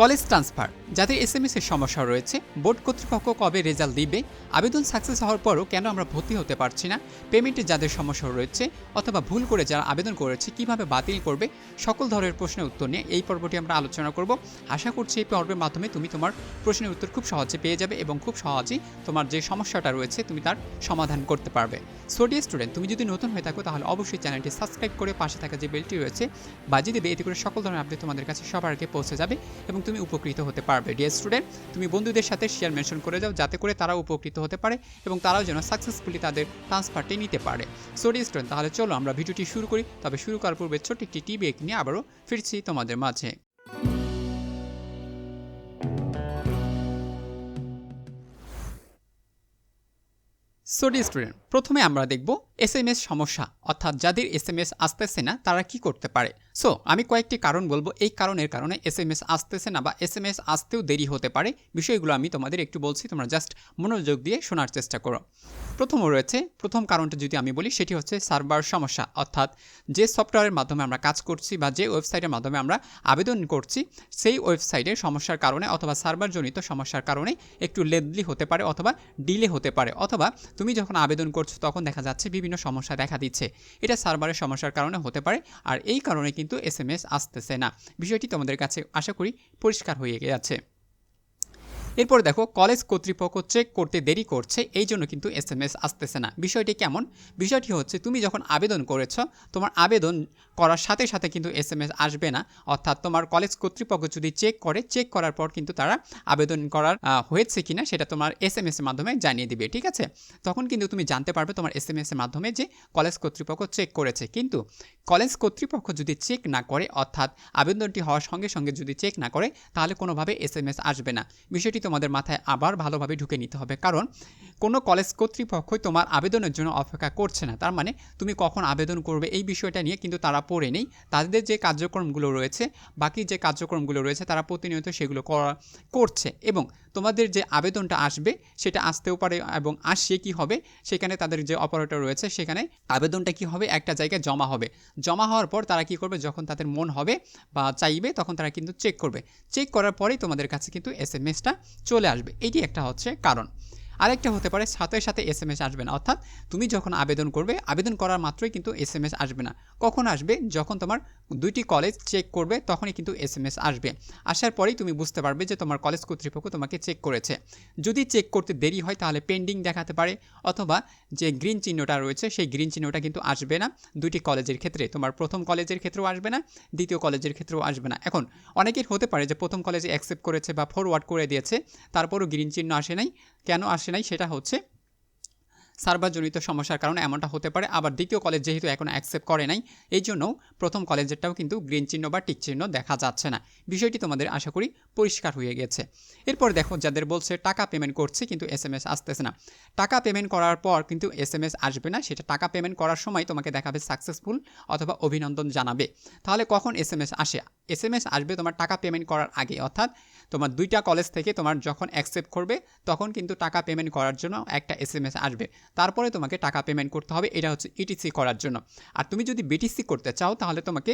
College transfer. যাদের S M S এর সমস্যা রয়েছে, বোর্ড কর্তৃপক্ষ কবে রেজাল্ট দিবে, আবেদন সাকসেস হওয়ার পরও কেন আমরা ভর্তি হতে পারছি না পেমেন্টে যাদের সমস্যা রয়েছে অথবা ভুল করে যারা আবেদন করেছে কীভাবে বাতিল করবে, সকল ধরনের প্রশ্নের উত্তর নিয়ে এই পর্বটি আমরা আলোচনা করব। আশা করছি এই পর্বের মাধ্যমে তুমি তোমার প্রশ্নের উত্তর খুব সহজে পেয়ে যাবে এবং খুব সহজেই তোমার যে সমস্যাটা রয়েছে তুমি তার সমাধান করতে পারবে। সো ডিয়ার স্টুডেন্ট তুমি যদি নতুন হয়ে থাকো তাহলে অবশ্যই চ্যানেলটি সাবস্ক্রাইব করে পাশে থাকা যে বেলটি রয়েছে, বাজিয়ে দেবে এতে করে সকল ধরনের আপডেট তোমাদের কাছে সবার আগে পৌঁছে যাবে এবং তুমি উপকৃত হতে পারবে। ডিয়ার স্টুডেন্ট তুমি বন্ধুদের সাথে শেয়ার মেনশন করে যাও, যাতে করে তারাও উপকৃত হতে পারে এবং তারাও যেন সাকসেসফুলি তাদের ট্রান্সফারটি নিতে পারে। সো ডিয়ার স্টুডেন্ট তাহলে চলো আমরা ভিডিওটি শুরু করি। তবে শুরু করার পূর্বে ছোট্ট একটি টিবি নিয়ে আবারও ফিরছি তোমাদের মাঝে। সোডি স্টুডেন্ট প্রথমে আমরা দেখব এস এম এস সমস্যা, অর্থাৎ যাদের এস এম এস আসতেছে না, তারা কি করতে পারে? সো আমি কয়েকটি কারণ বলব। এই কারণের কারণে এস এম এস আসতেছে না বা এস এম এস আসতেও দেরি হতে পারে। বিষয়গুলো আমি তোমাদের একটু বলছি, তোমরা জাস্ট মনোযোগ দিয়ে শোনার চেষ্টা করো। প্রথম রয়েছে, প্রথম কারণটা যদি আমি বলি, সেটি হচ্ছে সার্ভার সমস্যা। অর্থাৎ যে সফটওয়্যারের মাধ্যমে আমরা কাজ করছি বা যে ওয়েবসাইটের মাধ্যমে আমরা আবেদন করছি, সেই ওয়েবসাইটের সমস্যার কারণে অথবা সার্ভারজনিত সমস্যার কারণে একটু লেদলি হতে পারে অথবা ডিলে হতে পারে। অথবা তুমি যখন আবেদন করছ, তখন দেখা যাচ্ছে বিভিন্ন সমস্যা দেখা দিচ্ছে। এটা সার্ভারের সমস্যার কারণে হতে পারে আর এই কারণে কিন্তু এস এম এস আসতেছে না। বিষয়টি তোমাদের কাছে আশা করি পরিষ্কার হয়ে গেছে। এরপর দেখো, কলেজ কর্তৃপক্ষ চেক করতে দেরি করছে, এই জন্য কিন্তু এস এম এস আসতেছে না। বিষয়টি কেমন? বিষয়টি হচ্ছে, তুমি যখন আবেদন করেছ, তোমার আবেদন করার সাথে সাথে কিন্তু এস এম এস আসবে না। অর্থাৎ তোমার কলেজ কর্তৃপক্ষ যদি চেক করে চেক করার পর কিন্তু তারা আবেদন করার হয়েছে কিনা সেটা তোমার এস এম এসের মাধ্যমে জানিয়ে দিবে, ঠিক আছে? তখন কিন্তু তুমি জানতে পারবে তোমার এস এম এসের মাধ্যমে যে কলেজ কর্তৃপক্ষ চেক করেছে। কিন্তু কলেজ কর্তৃপক্ষ যদি চেক না করে, অর্থাৎ আবেদনটি হওয়ার সঙ্গে সঙ্গে যদি চেক না করে, তাহলে কোনোভাবে এস এম এস আসবে না। বিষয়টি তোমাদের মাথায় আবার ভালোভাবে ঢুকে নিতে হবে। কারণ কোনো কলেজ কর্তৃপক্ষই তোমার আবেদনের জন্য অপেক্ষা করছে না। তার মানে তুমি কখন আবেদন করবে এই বিষয়টা নিয়ে কিন্তু তারা পড়ে নেই। তাদের যে কার্যক্রমগুলো রয়েছে, বাকি যে কার্যক্রমগুলো রয়েছে তারা প্রতিনিয়ত সেগুলো করা করছে এবং তোমাদের যে আবেদনটা আসবে সেটা আসতেও পারে এবং আসছে কি হবে সেখানে তাদের যে অপারেটর রয়েছে সেখানে আবেদনটা কি হবে একটা জায়গায় জমা হবে। জমা হওয়ার পর তারা কি করবে? যখন তাদের মন হবে বা চাইবে তখন তারা কিন্তু চেক করবে। চেক করার পরেই তোমাদের কাছে কিন্তু এস এম এসটা চলে আসবে। এটি একটা হচ্ছে কারণ। আরেকটা হতে পারে সাথে সাথে এস এম এস আসবে না। অর্থাৎ তুমি যখন আবেদন করবে, আবেদন করার মাত্রই কিন্তু এস এম এস আসবে না। কখন আসবে? যখন তোমার দুইটি কলেজ চেক করবে, তখনই কিন্তু এস এম এস আসবে। আসার পরেই তুমি বুঝতে পারবে যে তোমার কলেজ কর্তৃপক্ষ তোমাকে চেক করেছে। যদি চেক করতে দেরি হয়, তাহলে পেন্ডিং দেখাতে পারে, অথবা যে গ্রিন চিহ্নটা রয়েছে, সেই গ্রিন চিহ্নটা কিন্তু আসবে না। দুইটি কলেজের ক্ষেত্রে, তোমার প্রথম কলেজের ক্ষেত্রেও আসবে না, দ্বিতীয় কলেজের ক্ষেত্রেও আসবে না। এখন, অনেকের হতে পারে যে প্রথম কলেজে অ্যাকসেপ্ট করেছে বা ফরওয়ার্ড করে দিয়েছে, তারপরও গ্রিন চিহ্ন আসে নাই। কেন আসে নাই, সেটা হচ্ছে সার্ভারজনিত সমস্যার কারণে এমনটা হতে পারে। আবার দ্বিতীয় কলেজ যেহেতু এখনও অ্যাকসেপ্ট করে নাই, এই জন্য প্রথম কলেজেরটাও কিন্তু গ্রিন চিহ্ন বা টিক চিহ্ন দেখা যাচ্ছে না। বিষয়টি তোমাদের আশা করি পরিষ্কার হয়ে গেছে। এরপর দেখো, যাদের বলছে টাকা পেমেন্ট করছে কিন্তু এস এম এস আসতেছে না। টাকা পেমেন্ট করার পর কিন্তু এস এম এস আসবে না, সেটা টাকা পেমেন্ট করার সময় তোমাকে দেখাবে সাকসেসফুল অথবা অভিনন্দন জানাবে। তাহলে কখন এস এম এস আসে? এস এম এস আসবে তোমার টাকা পেমেন্ট করার আগে, অর্থাৎ তোমার দুইটা কলেজ থেকে তোমার যখন অ্যাকসেপ্ট করবে, তখন কিন্তু টাকা পেমেন্ট করার জন্য একটা এস এম এস আসবে। তারপরে তোমাকে টাকা পেমেন্ট করতে হবে, এটা হচ্ছে ইটিসি করার জন্য। আর তুমি যদি বিটিসি করতে চাও, তাহলে তোমাকে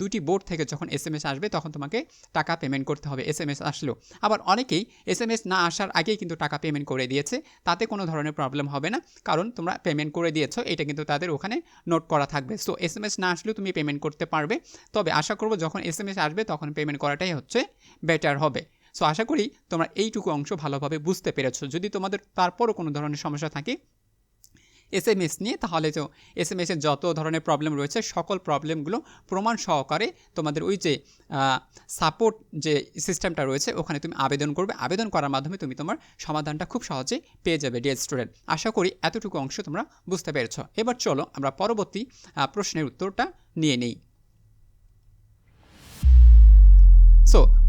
দুটি বোর্ড থেকে যখন এস এম এস আসবে, তখন তোমাকে টাকা পেমেন্ট করতে হবে এস এম এস আসলেও। আবার অনেকেই এস এম এস না আসার আগেই কিন্তু টাকা পেমেন্ট করে দিয়েছে, তাতে কোনো ধরনের প্রবলেম হবে না, কারণ তোমরা পেমেন্ট করে দিয়েছ, এটা কিন্তু তাদের ওখানে নোট করা থাকবে। সো এস এম এস না আসলেও তুমি পেমেন্ট করতে পারবে। তবে আশা করব যখন এস এস আসবে, তখন পেমেন্ট করাটাই হচ্ছে বেটার হবে। সো আশা করি তোমরা এইটুকু অংশ ভালোভাবে বুঝতে পেরেছ। যদি তোমাদের তারপরও কোনো ধরনের সমস্যা থাকে এস এম এস নিয়ে, তাহলে তো এস এম এসের যত ধরনের প্রবলেম রয়েছে, সকল প্রবলেমগুলো প্রমাণ সহকারে তোমাদের ওই যে সাপোর্ট যে সিস্টেমটা রয়েছে, ওখানে তুমি আবেদন করবে। আবেদন করার মাধ্যমে তুমি তোমার সমাধানটা খুব সহজে পেয়ে যাবে ডিয়ার স্টুডেন্ট আশা করি এতটুকু অংশ তোমরা বুঝতে পেরেছ। এবার চলো আমরা পরবর্তী প্রশ্নের উত্তরটা নিয়ে নিই।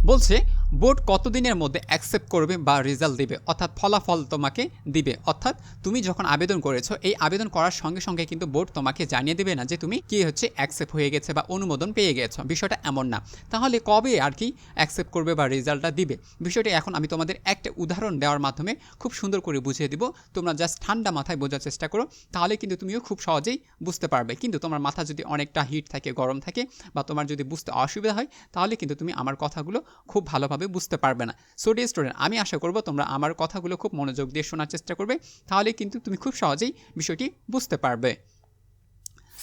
বলছে বোর্ড কতদিনের মধ্যে অ্যাকসেপ্ট করবে বা রেজাল্ট দেবে? অর্থাৎ ফলাফল তোমাকে দিবে। অর্থাৎ তুমি যখন আবেদন করেছ, এই আবেদন করার সঙ্গে সঙ্গে কিন্তু বোর্ড তোমাকে জানিয়ে দেবে না যে তুমি কি হচ্ছে অ্যাকসেপ্ট হয়ে গেছে বা অনুমোদন পেয়ে গেছো। বিষয়টা এমন না। তাহলে কবে আর কি অ্যাকসেপ্ট করবে বা রেজাল্টটা দিবে? বিষয়টা এখন আমি তোমাদের একটা উদাহরণ দেওয়ার মাধ্যমে খুব সুন্দর করে বুঝিয়ে দিব। তোমরা জাস্ট ঠান্ডা মাথায় বোঝার চেষ্টা করো, তাহলে কিন্তু তুমিও খুব সহজেই বুঝতে পারবে। কিন্তু তোমার মাথা যদি অনেকটা হিট থাকে, গরম থাকে বা তোমার যদি বুঝতে অসুবিধা হয়, তাহলে কিন্তু তুমি আমার কথাগুলো খুব ভালোভাবে ভালোভাবে বুঝতে পারবে না। সো ডি স্টুডেন্ট আমি আশা করব তোমরা আমার কথাগুলো খুব মনোযোগ দিয়ে শোনার চেষ্টা করবে, তাহলে কিন্তু তুমি খুব সহজেই বিষয়টি বুঝতে পারবে।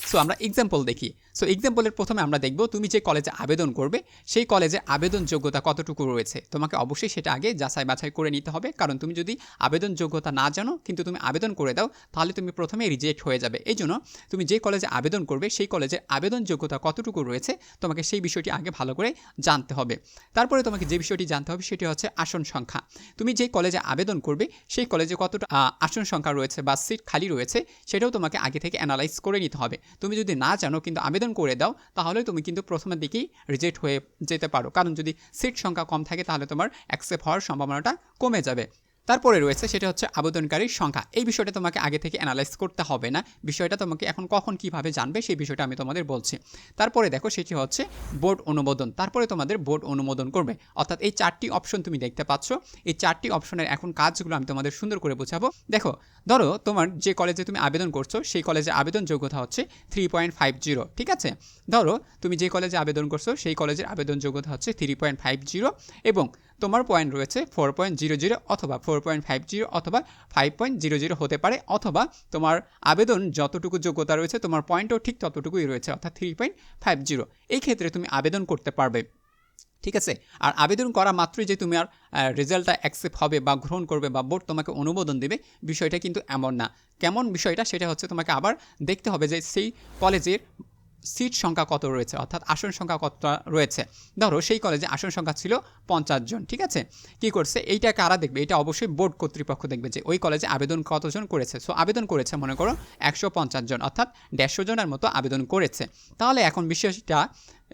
সো আমরা এক্সাম্পল দেখি। সো এক্সাম্পলের প্রথমে আমরা দেখব তুমি যে কলেজে আবেদন করবে, সেই কলেজে আবেদন যোগ্যতা কতটুকু রয়েছে? তোমাকে অবশ্যই সেটা আগে যাচাই বাছাই করে নিতে হবে। কারণ তুমি যদি আবেদন যোগ্যতা না জানো, কিন্তু তুমি আবেদন করে দাও, তাহলে তুমি প্রথমে রিজেক্ট হয়ে যাবে। এই জন্য তুমি যে কলেজে আবেদন করবে, সেই কলেজের আবেদন যোগ্যতা কতটুকু রয়েছে, তোমাকে সেই বিষয়টি আগে ভালো করে জানতে হবে। তারপরে তোমাকে যে বিষয়টি জানতে হবে, সেটি হচ্ছে আসন সংখ্যা। তুমি যে কলেজে আবেদন করবে, সেই কলেজে কতটা আসন সংখ্যা রয়েছে বা সিট খালি রয়েছে, সেটাও তোমাকে আগে থেকে অ্যানালাইজ করে নিতে হবে। তুমি যদি না জানো, কিন্তু আবেদন করে দাও, তাহলে তুমি কিন্তু প্রথমের দিকেই রিজেক্ট হয়ে যেতে পারো। কারণ যদি সিট সংখ্যা কম থাকে, তাহলে তোমার অ্যাকসেপ্ট হওয়ার সম্ভাবনাটা কমে যাবে। তারপরে রয়েছে সেটা হচ্ছে আবেদনকারীর সংখ্যা। এই বিষয়টা তোমাকে আগে থেকে অ্যানালাইজ করতে হবে না। বিষয়টা তোমাকে এখন কখন কীভাবে জানবে সেই বিষয়টা আমি তোমাদের বলছি। তারপরে দেখো সেটি হচ্ছে বোর্ড অনুমোদন। তারপরে তোমাদের বোর্ড অনুমোদন করবে। অর্থাৎ এই চারটি অপশন তুমি দেখতে পাচ্ছ। এই চারটি অপশনের এখন কাজগুলো আমি তোমাদের সুন্দর করে বোঝাবো। দেখো, ধরো তোমার যে কলেজে তুমি আবেদন করছ, সেই কলেজে আবেদন যোগ্যতা হচ্ছে থ্রি পয়েন্ট ফাইভ জিরো ঠিক আছে? ধরো তুমি যে কলেজে আবেদন করছ, সেই কলেজের আবেদন যোগ্যতা হচ্ছে থ্রি পয়েন্ট ফাইভ জিরো এবং তোমার পয়েন্ট রয়েছে ফোর পয়েন্ট জিরো জিরো অথবা ফোর পয়েন্ট ফাইভ জিরো অথবা ফাইভ পয়েন্ট জিরো জিরো হতে পারে, অথবা তোমার আবেদন যতটুকু যোগ্যতা রয়েছে, তোমার পয়েন্টও ঠিক ততটুকুই রয়েছে, অর্থাৎ থ্রি পয়েন্ট ফাইভ জিরো এই ক্ষেত্রে তুমি আবেদন করতে পারবে। ঠিক আছে? আর আবেদন করা মাত্রই যে তুমি আর রেজাল্টটা অ্যাকসেপ্ট হবে বা গ্রহণ করবে বা বোর্ড তোমাকে অনুমোদন দেবে, বিষয়টা কিন্তু এমন না। কেমন বিষয়টা সেটা হচ্ছে তোমাকে আবার দেখতে হবে যে সেই কলেজের সিট সংখ্যা কত রয়েছে? অর্থাৎ আসন সংখ্যা কতটা রয়েছে? ধরো সেই কলেজে আসন সংখ্যা ছিল পঞ্চাশ জন, ঠিক আছে? কি করছে? এইটা কারা দেখবে? এটা অবশ্যই বোর্ড কর্তৃপক্ষ দেখবে যে ওই কলেজে আবেদন কতজন করেছে? সো আবেদন করেছে, মনে করো, একশো পঞ্চাশ জন, অর্থাৎ দেড়শো জনের মতো আবেদন করেছে। তাহলে এখন বিষয়টা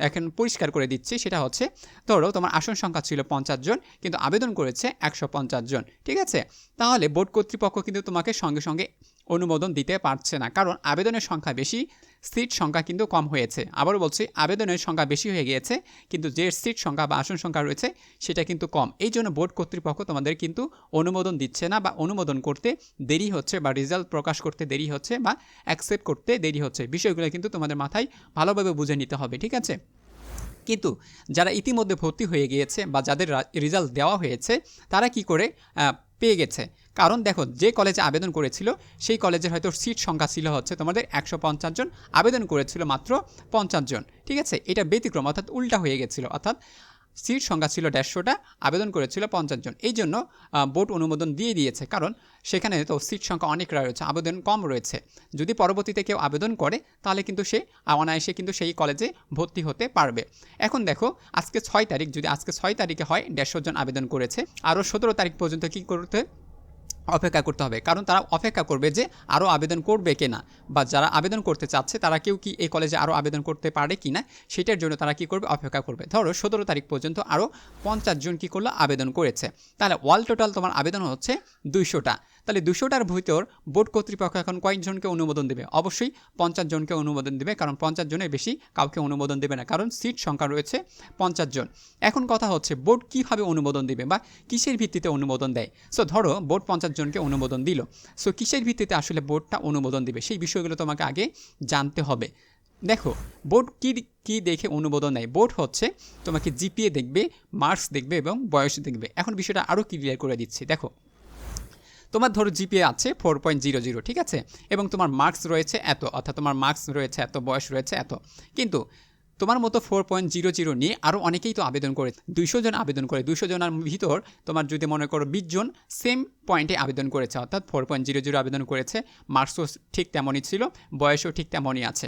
এখন পরিষ্কার করে দিচ্ছি, সেটা হচ্ছে, ধরো তোমার আসন সংখ্যা ছিল পঞ্চাশ জন, কিন্তু আবেদন করেছে একশো পঞ্চাশ জন, ঠিক আছে? তাহলে বোর্ড কর্তৃপক্ষ কিন্তু তোমাকে সঙ্গে সঙ্গে অনুমোদন দিতে পারছে না, কারণ আবেদনের সংখ্যা বেশি, সিট সংখ্যা কিন্তু কম হয়েছে। আবারও বলছি, আবেদনের সংখ্যা বেশি হয়ে গিয়েছে, কিন্তু যে সিট সংখ্যা বা আসন সংখ্যা রয়েছে, সেটা কিন্তু কম। এই জন্য বোর্ড কর্তৃপক্ষ তোমাদের কিন্তু অনুমোদন দিচ্ছে না বা অনুমোদন করতে দেরি হচ্ছে বা রেজাল্ট প্রকাশ করতে দেরি হচ্ছে বা অ্যাকসেপ্ট করতে দেরি হচ্ছে। বিষয়গুলো কিন্তু তোমাদের মাথায় ভালোভাবে বুঝে নিতে হবে, ঠিক আছে? কিন্তু যারা ইতিমধ্যে ভর্তি হয়ে গিয়েছে বা যাদের রেজাল্ট দেওয়া হয়েছে, তারা কি করে পেয়ে গেছে? কারণ দেখো, যে কলেজে আবেদন করেছিল, সেই কলেজের হয়তো সিট সংখ্যা ছিল হচ্ছে তোমাদের একশো পঞ্চাশ জন। আবেদন করেছিল মাত্র পঞ্চাশ জন। ঠিক আছে? এটা ব্যতিক্রম, অর্থাৎ উল্টা হয়ে গেছিল। অর্থাৎ সিট সংখ্যা ছিল দেড়শোটা, আবেদন করেছিল পঞ্চাশ জন। এই জন্য বোর্ড অনুমোদন দিয়ে দিয়েছে। কারণ, সেখানে তো সিট সংখ্যা অনেক রয়েছে, আবেদন কম রয়েছে। যদি পরবর্তীতে কেউ আবেদন করে, তাহলে কিন্তু সে, অনায়াসে কিন্তু সেই কলেজে ভর্তি হতে পারবে। এখন দেখো, আজকে ছয় তারিখ, যদি আজকে ছয় তারিখে হয়, দেড়শো জন আবেদন করেছে। আরও সতেরো তারিখ পর্যন্ত কী করতে অপেক্ষা করতে হবে। কারণ তারা অপেক্ষা করবে যে আরও আবেদন করবে কিনা বা যারা আবেদন করতে চাচ্ছে তারা কেউ কি এই কলেজে আরও আবেদন করতে পারে কি না সেটার জন্য তারা কি করবে? অপেক্ষা করবে। ধরো সতেরো তারিখ পর্যন্ত আরও পঞ্চাশ জন কী করল? আবেদন করেছে। তাহলে ওয়াল টোটাল তোমার আবেদন হচ্ছে দুইশোটা তাহলে দুশোটার ভিতর বোর্ড কর্তৃপক্ষ এখন কয়েকজনকে অনুমোদন দেবে। অবশ্যই পঞ্চাশ জনকে অনুমোদন দেবে, কারণ পঞ্চাশ জনের বেশি কাউকে অনুমোদন দেবে না, কারণ সিট সংখ্যা রয়েছে পঞ্চাশ জন। এখন কথা হচ্ছে, বোর্ড কীভাবে অনুমোদন দেবে বা কিসের ভিত্তিতে অনুমোদন দেয়? সো ধরো বোর্ড পঞ্চাশ জনকে অনুমোদন দিল। সো কিসের ভিত্তিতে আসলে বোর্ডটা অনুমোদন দিবে? সেই বিষয়গুলো তোমাকে আগে জানতে হবে। দেখো, বোর্ড কী কী দেখে অনুমোদন নেয়? বোর্ড হচ্ছে তোমাকে জিপিএ দেখবে, মার্কস দেখবে এবং বয়স দেখবে। এখন বিষয়টা আরও ক্লিয়ার করে দিচ্ছি। দেখো তোমার ধরো জিপিএ আছে ফোর পয়েন্ট জিরো জিরো ঠিক আছে? এবং তোমার মার্কস রয়েছে এত, অর্থাৎ তোমার মার্কস রয়েছে এত, বয়স রয়েছে এত। কিন্তু তোমার মতো ফোর পয়েন্ট জিরো জিরো নিয়ে আরও অনেকেই তো আবেদন করে, দুইশো জন আবেদন করে, দুইশো জনের ভিতর তোমার যদি মনে করো বিশ জন সেম পয়েন্টে আবেদন করেছে, অর্থাৎ ফোর পয়েন্ট জিরো জিরো আবেদন করেছে মার্কসও ঠিক তেমনই ছিল, বয়সও ঠিক তেমনই আছে।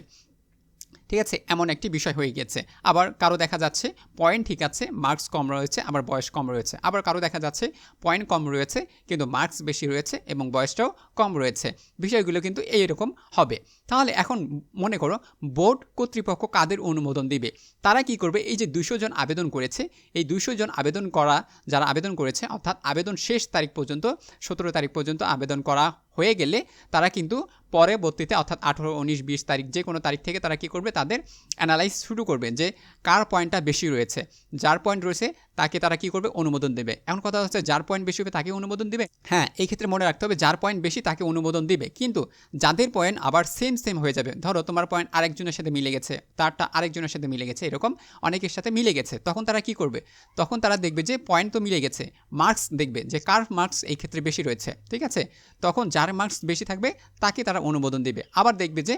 ঠিক আছে? এমন একটি বিষয় হয়ে গেছে। আবার কারও দেখা যাচ্ছে পয়েন্ট ঠিক আছে মার্কস কম রয়েছে, আবার বয়স কম রয়েছে। আবার কারও দেখা যাচ্ছে পয়েন্ট কম রয়েছে, কিন্তু মার্কস বেশি রয়েছে এবং বয়সটাও কম রয়েছে। বিষয়গুলো কিন্তু এইরকম হবে। তাহলে এখন মনে করো বোর্ড কর্তৃপক্ষ কাদের অনুমোদন দিবে? তারা কি করবে? এই যে দুশো জন আবেদন করেছে, এই দুশো জন আবেদন করা, যারা আবেদন করেছে, অর্থাৎ আবেদন শেষ তারিখ পর্যন্ত, সতেরো তারিখ পর্যন্ত আবেদন করা হয়ে গেলে তারা কিন্তু পরবর্তীতে, অর্থাৎ আঠেরো, উনিশ, বিশ তারিখ, যে কোনো তারিখ থেকে তারা কী করবে? তাদের অ্যানালাইজ শুরু করবে যে কার পয়েন্টটা বেশি রয়েছে। যার পয়েন্ট রয়েছে তাকে তারা কি করবে? অনুমোদন দেবে। এখন কথা হচ্ছে, যার পয়েন্ট বেশি হবে তাকে অনুমোদন দেবে? হ্যাঁ এই ক্ষেত্রে মনে রাখতে হবে, যার পয়েন্ট বেশি তাকে অনুমোদন দিবে। কিন্তু যাদের পয়েন্ট আবার সেম সেম হয়ে যাবে, ধরো তোমার পয়েন্ট আরেকজনের সাথে মিলে গেছে, তারটা আরেকজনের সাথে মিলে গেছে, এরকম অনেকের সাথে মিলে গেছে, তখন তারা কি করবে? তখন তারা দেখবে যে পয়েন্ট তো মিলে গেছে মার্কস দেখবে যে কার মার্কস এই ক্ষেত্রে বেশি রয়েছে, ঠিক আছে? তখন যার মার্কস বেশি থাকবে, তাকে তারা অনুমোদন দিবে। আবার দেখবে যে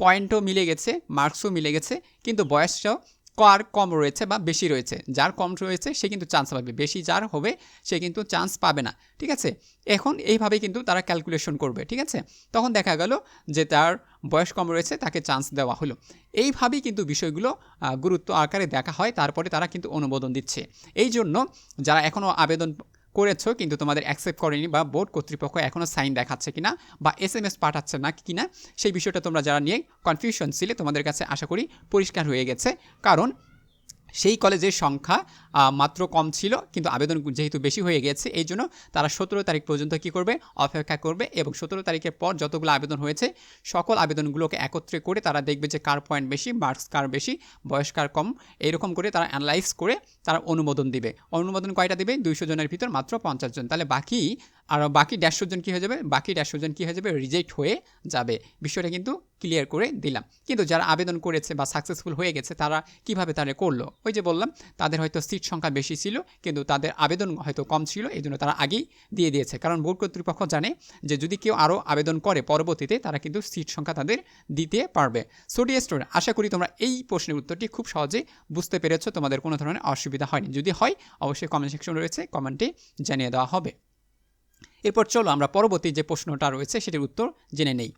পয়েন্টও মিলে গেছে মার্কসও মিলে গেছে, কিন্তু বয়সটাও কার কম রয়েছে বা বেশি রয়েছে। যার কম রয়েছে, সে কিন্তু চান্স পাবে। বেশি যার হবে, সে কিন্তু চান্স পাবে না। ঠিক আছে? এখন এইভাবে কিন্তু তারা ক্যালকুলেশন করবে। ঠিক আছে? তখন দেখা গেল যে তার বয়স কম রয়েছে, তাকে চান্স দেওয়া হলো। এইভাবেই কিন্তু বিষয়গুলো গুরুত্ব আকারে দেখা হয়। তারপরে তারা কিন্তু অনুমোদন দিচ্ছে। এই জন্য যারা এখনও আবেদন করেছ, কিন্তু তোমাদের অ্যাকসেপ্ট করেনি বা বোর্ড কর্তৃপক্ষ এখনও সাইন দেখাচ্ছে কিনা বা এস এম এস পাঠাচ্ছে না কিনা, সেই বিষয়টা তোমরা যারা নিয়ে কনফিউশন ছিলে তোমাদের কাছে আশা করি পরিষ্কার হয়ে গেছে। কারণ সেই কলেজের সংখ্যা মাত্র কম ছিল, কিন্তু আবেদন যেহেতু বেশি হয়ে গেছে, এই জন্য তারা সতেরো তারিখ পর্যন্ত কী করবে? অপেক্ষা করবে এবং সতেরো তারিখের পর যতগুলো আবেদন হয়েছে, সকল আবেদনগুলোকে একত্রে করে তারা দেখবে যে কার পয়েন্ট বেশি মার্কস কার বেশি, বয়স কার কম এইরকম করে তারা অ্যানালাইজ করে তারা অনুমোদন দিবে। অনুমোদন কয়টা দিবে? দুইশো জনের ভিতর মাত্র পঞ্চাশ জন। তাহলে বাকি আর বাকি দেড়শো জন কী হয়ে যাবে? বাকি দেড়শো জন কী হয়ে যাবে? রিজেক্ট হয়ে যাবে। বিষয়টা কিন্তু ক্লিয়ার করে দিলাম। কিন্তু যারা আবেদন করেছে বা সাকসেসফুল হয়ে গেছে, তারা কীভাবে তারা করল? ওই যে বললাম, তাদের হয়তো সিট সংখ্যা বেশি ছিল, কিন্তু তাদের আবেদন হয়তো কম ছিল এই জন্য তারা আগেই দিয়ে দিয়েছে। কারণ বোর্ড কর্তৃপক্ষ জানে যে যদি কেউ আরও আবেদন করে পরবর্তীতে, তারা কিন্তু সিট সংখ্যা তাদের দিতে পারবে। সো ডিয়ার স্টুডেন্ট আশা করি তোমরা এই প্রশ্নের উত্তরটি খুব সহজে বুঝতে পেরেছ। তোমাদের কোনো ধরনের অসুবিধা হয়নি। যদি হয়, অবশ্যই কমেন্ট সেকশন রয়েছে কমেন্টে জানিয়ে দেওয়া হবে। এরপর চলো আমরা পরবর্তী যে প্রশ্নটা রয়েছে সেটির উত্তর জেনে নেই।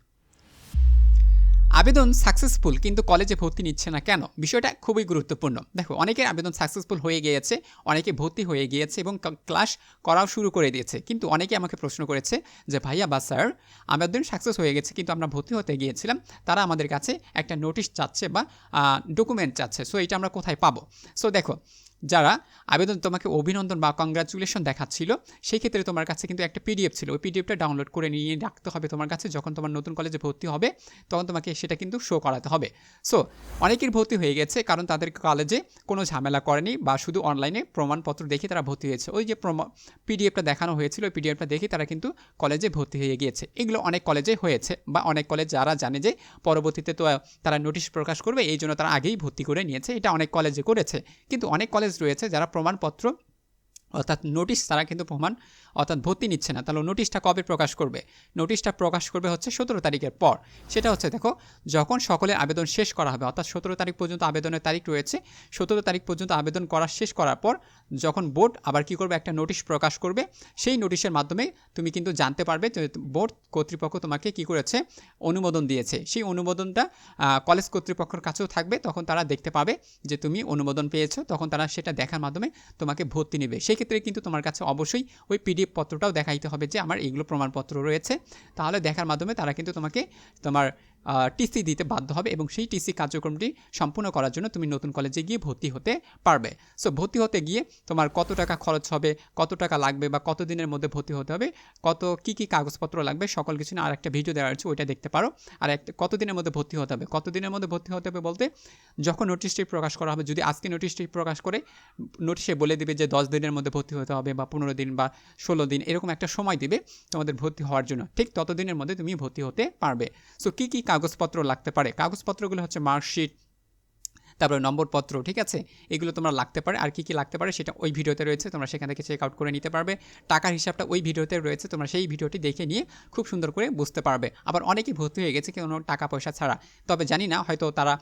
আবেদন সাকসেসফুল কিন্তু কলেজে ভর্তি নিচ্ছে না কেন? বিষয়টা খুবই গুরুত্বপূর্ণ। দেখো, অনেকের আবেদন সাকসেসফুল হয়ে গিয়েছে, অনেকে ভর্তি হয়ে গিয়েছে এবং ক্লাস করাও শুরু করে দিয়েছে। কিন্তু অনেকে আমাকে প্রশ্ন করেছে যে, ভাইয়া বা স্যার আবেদন সাকসেস হয়ে গেছে কিন্তু আমরা ভর্তি হতে গিয়েছিলাম। তারা আমাদের কাছে একটা নোটিশ চাচ্ছে বা ডকুমেন্ট চাচ্ছে। সো এটা আমরা কোথায় পাবো? সো দেখো যারা আবেদন তোমাকে অভিনন্দন বা কংগ্রাচুলেশন দেখাচ্ছিল, সেই ক্ষেত্রে তোমার কাছে কিন্তু একটা পিডিএফ ছিল। ওই পিডিএফটা ডাউনলোড করে নিয়ে রাখতে হবে তোমার কাছে। যখন তোমার নতুন কলেজে ভর্তি হবে, তখন তোমাকে সেটা কিন্তু শো করাতে হবে। সো অনেকের ভর্তি হয়ে গেছে কারণ তাদের কলেজে কোনো ঝামেলা করেনি বা শুধু অনলাইনে প্রমাণপত্র দেখে তারা ভর্তি হয়েছে। ওই যে পিডিএফটা দেখানো হয়েছিল, ওই পিডিএফটা দেখে তারা কিন্তু কলেজে ভর্তি হয়ে গিয়েছে। এগুলো অনেক কলেজে হয়েছে বা অনেক কলেজ যারা জানে যে পরবর্তীতে তো তারা নোটিশ প্রকাশ করবে এই জন্য তারা আগেই ভর্তি করে নিয়েছে। এটা অনেক কলেজে করেছে। কিন্তু অনেক কলেজ রয়েছে যারা প্রমাণপত্র অর্থাৎ নোটিশ তারা কিন্তু প্রমাণ, অর্থাৎ ভর্তি নিচ্ছে না। তাহলে নোটিশটা কবে প্রকাশ করবে? নোটিশটা প্রকাশ করবে হচ্ছে সতেরো তারিখের পর। সেটা হচ্ছে দেখো, যখন সকলে আবেদন শেষ করা হবে, অর্থাৎ সতেরো তারিখ পর্যন্ত আবেদনের তারিখ রয়েছে, সতেরো তারিখ পর্যন্ত আবেদন করা শেষ করার পর যখন বোর্ড আবার কি করবে? একটা নোটিশ প্রকাশ করবে। সেই নোটিশের মাধ্যমে তুমি কিন্তু জানতে পারবে যে বোর্ড কর্তৃপক্ষ তোমাকে কি করেছে? অনুমোদন দিয়েছে। সেই অনুমোদনটা কলেজ কর্তৃপক্ষের কাছেও থাকবে। তখন তারা দেখতে পাবে যে তুমি অনুমোদন পেয়েছ। তখন তারা সেটা দেখার মাধ্যমে তোমাকে ভর্তি নেবে। সেই ক্ষেত্রে কিন্তু তোমার কাছে অবশ্যই ওই পিডিএফ পত্রটাও দেখাইতে হবে যে আমার এইগুলো প্রমাণপত্র রয়েছে। তাহলে দেখার মাধ্যমে তারা কিন্তু তোমাকে তোমার টিসি দিতে বাধ্য হবে এবং সেই টিসি কার্যক্রমটি সম্পূর্ণ করার জন্য তুমি নতুন কলেজে গিয়ে ভর্তি হতে পারবে। সো ভর্তি হতে গিয়ে তোমার কত টাকা খরচ হবে, কত টাকা লাগবে বা কত দিনের মধ্যে ভর্তি হতে হবে, কত কি কি কাগজপত্র লাগবে, সকল কিছু না আর একটা ভিডিও দেওয়া আছে, ওইটা দেখতে পারো। আর একটা, কত দিনের মধ্যে ভর্তি হতে হবে, কত দিনের মধ্যে ভর্তি হতে হবে বলতে, যখন নোটিশটি প্রকাশ করা হবে, যদি আজকে নোটিশটি প্রকাশ করে নোটিশে বলে দিবে যে দশ দিনের মধ্যে ভর্তি হতে হবে বা পনেরো দিন বা ষোলো দিন, এরকম একটা সময় দিবে তোমাদের ভর্তি হওয়ার জন্য। ঠিক ততদিনের মধ্যে তুমি ভর্তি হতে পারবে। সো কী কী কাগজপত্র লাগতে পারে। কাগজপত্রগুলো হচ্ছে মার্কশিট তারপরে নম্বরপত্র ঠিক আছে? এগুলো তোমরা লাগতে পারে। আর কি কি লাগতে পারে সেটা ওই ভিডিওতে রয়েছে তোমরা সেখান থেকে চেক আউট করে নিতে পারবে। টাকার হিসাবটা ওই ভিডিওতে রয়েছে তোমরা সেই ভিডিওটি দেখে নিয়ে খুব সুন্দর করে বুঝতে পারবে। আবার অনেকেই ভর্তি হয়ে গেছে কোনো টাকা পয়সা ছাড়া। তবে জানি না হয়তো তারা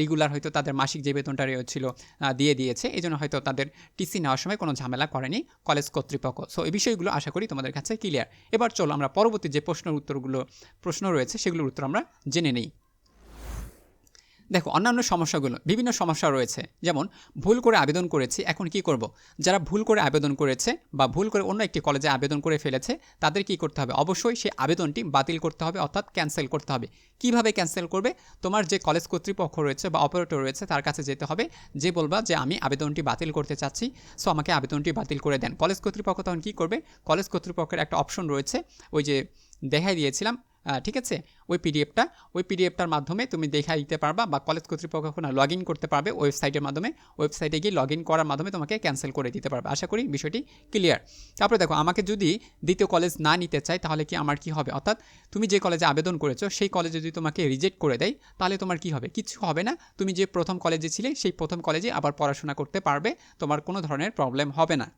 রেগুলার হয়তো তাদের মাসিক যে বেতনটা ছিল আহ, দিয়ে দিয়েছে। এই জন্য হয়তো তাদের টিসি নেওয়ার সময় কোনো ঝামেলা করেনি কলেজ কর্তৃপক্ষ। সো এই বিষয়গুলো আশা করি তোমাদের কাছে ক্লিয়ার এবার চলো আমরা পরবর্তী যে প্রশ্নের উত্তরগুলো প্রশ্ন রয়েছে সেগুলোর উত্তর আমরা জেনে নিই। দেখো, অন্যান্য সমস্যাগুলো, বিভিন্ন সমস্যা রয়েছে। যেমন, ভুল করে আবেদন করেছি, এখন কি করব? যারা ভুল করে আবেদন করেছে বা ভুল করে অন্য একটি কলেজে আবেদন করে ফেলেছে, তাদের কি করতে হবে? অবশ্যই সেই আবেদনটি বাতিল করতে হবে, অর্থাৎ ক্যান্সেল করতে হবে। কীভাবে ক্যান্সেল করবে? তোমার যে কলেজ কর্তৃপক্ষ রয়েছে বা অপারেটর রয়েছে, তার কাছে যেতে হবে, যে বলবা যে, আমি আবেদনটি বাতিল করতে চাচ্ছি সো আমাকে আবেদনটি বাতিল করে দেন। কলেজ কর্তৃপক্ষ তখন কী করবে? কলেজ কর্তৃপক্ষের একটা অপশন রয়েছে, ওই যে দেখাই দিয়েছিলাম। ঠিক আছে? ওই পিডিএফটা ওই পিডিএফটার মাধ্যমে তুমি দেখাই দিতে পারবা বা কলেজ কর্তৃপক্ষ এখন লগ ইন করতে পারবে ওয়েবসাইটের মাধ্যমে। ওয়েবসাইটে গিয়ে লগ ইন করার মাধ্যমে তোমাকে ক্যান্সেল করে দিতে পারবে। আশা করি বিষয়টি ক্লিয়ার তারপরে দেখো, আমাকে যদি দ্বিতীয় কলেজ না নিতে চাই তাহলে কি আমার কি হবে? অর্থাৎ তুমি যে কলেজে আবেদন করেছ, সেই কলেজে যদি তোমাকে রিজেক্ট করে দেয়, তাহলে তোমার কি হবে? কিছু হবে না। তুমি যে প্রথম কলেজে ছিলে, সেই প্রথম কলেজে আবার পড়াশোনা করতে পারবে। তোমার কোনো ধরনের প্রবলেম হবে না।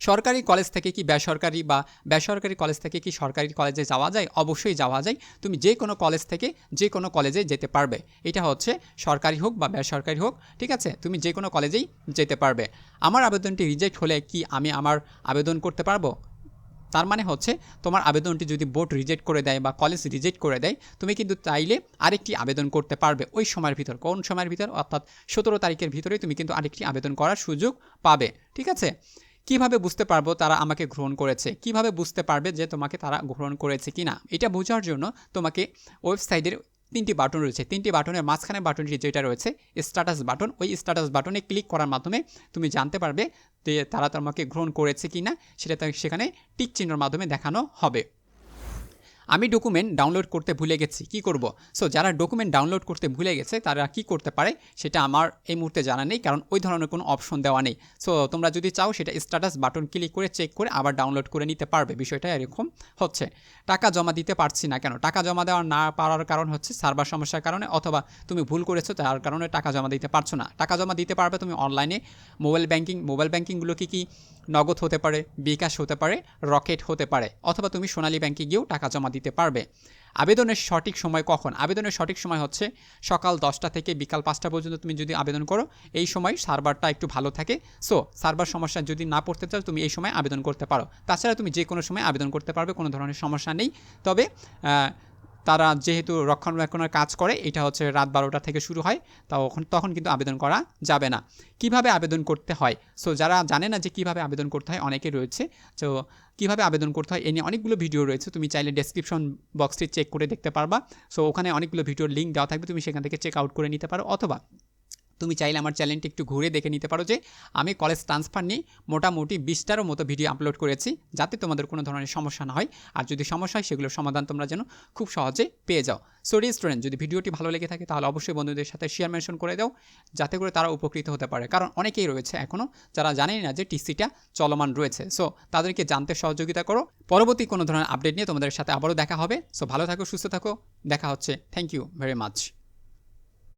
সরকারি কলেজ থেকে কি বেসরকারি বা বেসরকারি কলেজ থেকে কি সরকারি কলেজে যাওয়া যায়? অবশ্যই যাওয়া যায়। তুমি যে কোনো কলেজ থেকে যে কোনো কলেজে যেতে পারবে। এটা হচ্ছে সরকারি হোক বা বেসরকারি হোক, ঠিক আছে? তুমি যে কোনো কলেজেই যেতে পারবে। আমার আবেদনটি রিজেক্ট হলে কি আমি আমার আবেদন করতে পারব? তার মানে হচ্ছে তোমার আবেদনটি যদি বোর্ড রিজেক্ট করে দেয় বা কলেজ রিজেক্ট করে দেয়, তুমি কিন্তু চাইলে আরেকটি আবেদন করতে পারবে। ওই সময়ের ভিতর, কোন সময়ের ভিতর? অর্থাৎ সতেরো তারিখের ভিতরে তুমি কিন্তু আরেকটি আবেদন করার সুযোগ পাবে, ঠিক আছে? কীভাবে বুঝতে পারব তারা আমাকে গ্রহণ করেছে? কীভাবে বুঝতে পারবে যে তোমাকে তারা গ্রহণ করেছে কি না এটা বোঝার জন্য তোমাকে ওয়েবসাইটের তিনটি বাটন রয়েছে। তিনটি বাটনের মাঝখানে বাটনটি যেটা রয়েছে, স্ট্যাটাস বাটন, ওই স্ট্যাটাস বাটনে ক্লিক করার মাধ্যমে তুমি জানতে পারবে যে তারা তোমাকে গ্রহণ করেছে কি না সেটা সেখানে টিক চিহ্নর মাধ্যমে দেখানো হবে। আমি ডকুমেন্ট ডাউনলোড করতে ভুলে গেছি, কি করব? সো যারা ডকুমেন্ট ডাউনলোড করতে ভুলে গেছে, তারা কি করতে পারে? সেটা আমার এই মুহূর্তে জানা নেই, কারণ ওই ধরনের কোনো অপশন দেওয়া নেই। সো তোমরা যদি চাও, সেটা স্ট্যাটাস বাটন ক্লিক করে চেক করে আবার ডাউনলোড করে নিতে পারবে। বিষয়টা এরকম হচ্ছে। টাকা জমা দিতে পারছি না কেন? টাকা জমা দেওয়া না পারার কারণ হচ্ছে সার্ভার সমস্যার কারণে, অথবা তুমি ভুল করেছ, তার কারণে টাকা জমা দিতে পারছ না। টাকা জমা দিতে পারবে তুমি অনলাইনে মোবাইল ব্যাংকিং মোবাইল ব্যাংকিংগুলো কি কি নগদ হতে পারে, বিকাশ হতে পারে রকেট হতে পারে, অথবা তুমি সোনালী ব্যাংকে গিয়েও টাকা জমা দিতে পারবে। আবেদনের সঠিক সময় কখন? আবেদনের সঠিক সময় হচ্ছে সকাল দশটা থেকে বিকাল পাঁচটা পর্যন্ত তুমি যদি আবেদন করো, এই সময় সার্ভারটা একটু ভালো থাকে। সো সার্ভার সমস্যা যদি না পড়তে চাও, তুমি এই সময় আবেদন করতে পারো। তাছাড়া তুমি যে কোনো সময় আবেদন করতে পারবে, কোনো ধরনের সমস্যা নেই। তবে তারা যেহেতু রক্ষণাবেক্ষণের কাজ করে, এটা হচ্ছে রাত বারোটা থেকে শুরু হয় তখন তখন কিন্তু আবেদন করা যাবে না। কীভাবে আবেদন করতে হয়? সো যারা জানে না যে কীভাবে আবেদন করতে হয়, অনেকে রয়েছে। তো কীভাবে আবেদন করতে হয়, এ নিয়ে অনেকগুলো ভিডিও রয়েছে, তুমি চাইলে ডেসক্রিপশন বক্সটি চেক করে দেখতে পারবা। সো ওখানে অনেকগুলো ভিডিওর লিঙ্ক দেওয়া থাকবে, তুমি সেখান থেকে চেক আউট করে নিতে পারো, অথবা তুমি চাইলে আমার চ্যানেলটি একটু ঘুরে দেখে নিতে পারো যে আমি কলেজ ট্রান্সফার নিয়ে মোটামুটি বিশটারও মতো ভিডিও আপলোড করেছি, যাতে তোমাদের কোনো ধরনের সমস্যা না হয়। আর যদি সমস্যা হয়, সেগুলোর সমাধান তোমরা যেন খুব সহজে পেয়ে যাও। সো স্টুডেন্ট যদি ভিডিওটি ভালো লেগে থাকে, তাহলে অবশ্যই বন্ধুদের সাথে শেয়ার মেনশন করে দাও, যাতে করে তারা উপকৃত হতে পারে। কারণ অনেকেই রয়েছে এখনও যারা জানেই না যে টিসিটা চলমান রয়েছে। সো তাদেরকে জানতে সহযোগিতা করো। পরবর্তী কোনো ধরনের আপডেট নিয়ে তোমাদের সাথে আবারও দেখা হবে। সো ভালো থাকো, সুস্থ থাকো। দেখা হচ্ছে। Thank you very much